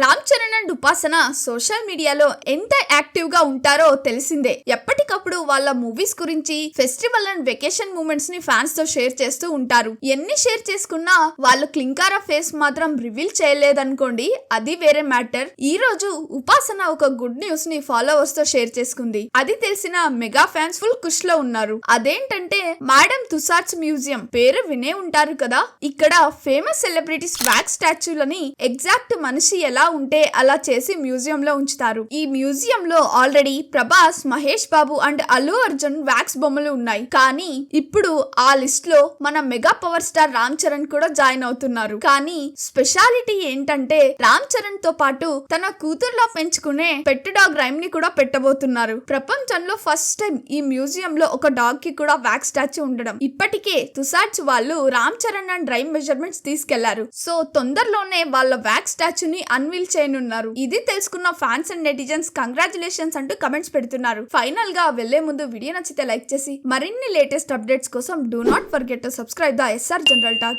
Ram Charan and Upasana social మీడియాలో ఎంత యాక్టివ్గా ఉంటారో తెలిసిందే. ఎప్పటికప్పుడు వాళ్ళ మూవీస్ గురించి ఫెస్టివల్ అండ్ వెకేషన్ మూమెంట్స్ని ఫ్యాన్స్తో షేర్ చేస్తూ ఉంటారు. ఎన్ని షేర్ చేసుకున్నా వాళ్ళు క్లింకారా ఫేస్ మాత్రం రివీల్ చేయలేదనుకోండి. అది వేరే మ్యాటర్. ఈ రోజు ఉపాసన ఒక గుడ్ న్యూస్ని ఫాలోవర్స్తో షేర్ చేసుకుంది. అది తెలిసిన మెగా ఫ్యాన్స్ ఫుల్ కుష్లో ఉన్నారు. అదేంటంటే మేడం తుసార్స్ మ్యూజియం పేరు వినే ఉంటారు కదా? ఇక్కడ ఫేమస్ సెలబ్రిటీస్ వ్యాక్స్ స్టాచ్యూలని ఎగ్జాక్ట్ మనిషి ఎలా ఉంటే అలా చేసి మ్యూజియం లో ఉంచుతారు. ఈ మ్యూజియం లో already Prabhas Mahesh Babu and Allu Arjun wax బొమ్మలు ఉన్నాయి. కానీ ఇప్పుడు ఆ లిస్ట్లో మన mega power star Ram Charan కూడా జాయిన్ అవుతున్నారు. కానీ స్పెషాలిటీ ఏంటంటే రామ్ చరణ్తో పాటు తన కూతుర్లో పెంచుకునే పెట్ డాగ్ రైమ్ని కూడా పెట్టబోతున్నారు. ప్రపంచంలో ఫస్ట్ టైం ఈ మ్యూజియం లో ఒక డాగ్కి కూడా వ్యాక్స్ స్టాచ్యూ ఉండడం. ఇప్పటికే తుసార్చ్ వాళ్ళు Ram Charan and Rhyme measurements తీసుకెళ్ళారు. సో తొందరలోనే వాళ్ళ వ్యాక్స్ స్టాచ్యూని రివీల్ చేయనున్నారు. ఇది తెలుసుకున్న ఫ్యాన్స్ అండ్ నెటిజన్స్ కంగ్రాచులేషన్స్ అంటూ కమెంట్స్ పెడుతున్నారు. ఫైనల్గా వెళ్ళే ముందు వీడియో నచ్చితే లైక్ చేసి మరిన్ని లేటెస్ట్ అప్డేట్స్ కోసం do not forget to subscribe the SR general talk